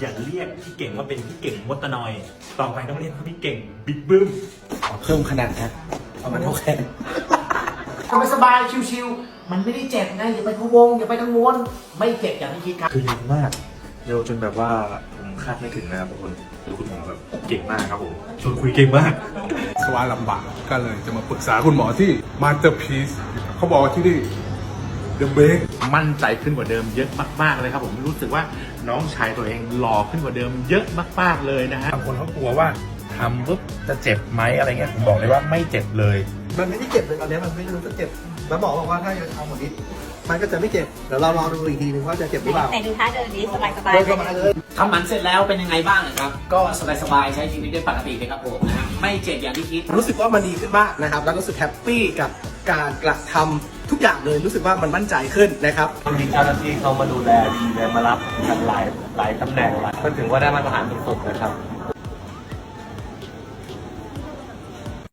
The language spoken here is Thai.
อย่าเรียกพี่เก่งว่าเป็นพี่เก่งมดตะนอย ต่อไปต้องเรียกว่าพี่เก่งบิ๊กบึ้มเพิ่มขนาดครับเอามันเท่าแขนทำไมสบายชิวๆมันไม่ได้เจ็บไงอย่าไปพะวงอย่าไปกังวลไม่เจ็บอย่างที่คิดครับคือเร็วมากเร็วจนแบบว่าผมคาดไม่ถึงนะครับทุกคนคือคุณหมอแบบเก่งมากครับผมชวนคุยเก่งมากสว่าลำบากก็เลยจะมาปรึกษาคุณหมอที่มาสเตอร์พีซเขาบอกว่าที่นี่ เดอะเบกมั่นใจขึ้นกว่าเดิมเยอะมาก ๆ เลยครับผมรู้สึกว่าน้องชายตัวเองหล่อขึ้นกว่าเดิมเยอะมาก ๆ เลยนะฮะบางคนเขากลัวว่าทำปุ๊บจะเจ็บไหมอะไรเงี้ยผมบอกเลยว่าไม่เจ็บเลย มันไม่ได้เจ็บเลยตอนนี้มันไม่รู้จะเจ็บแล้วหมอบอกว่าถ้าจะทำหมดนี้มันก็จะไม่เจ็บเดี๋ยวเรารอดูอีกทีนึงว่าจะเจ็บหรือเปล่าแต่ดูท่าเดินนี้สบายสบายเดินเข้ามาเลยทำหมันเสร็จแล้วเป็นยังไงบ้างครับ ก็สบายๆใช้ชีวิตได้ปกติเลยครับผมไม่เจ็บอย่างที่คิด รู้สึกว่ามันดีขึ้นมากนะครับ แล้วรู้สึกแฮปปี้กับ การกระทำทุกอย่างเลยรู้สึกว่ามันมั่นใจขึ้นนะครับมีเจ้าหน้าที่เขามาดูแลดีเลยมารับกันหลายหลายตำแหน่งหลายก็ถึงว่าได้มาตรฐานสุดๆนะครับ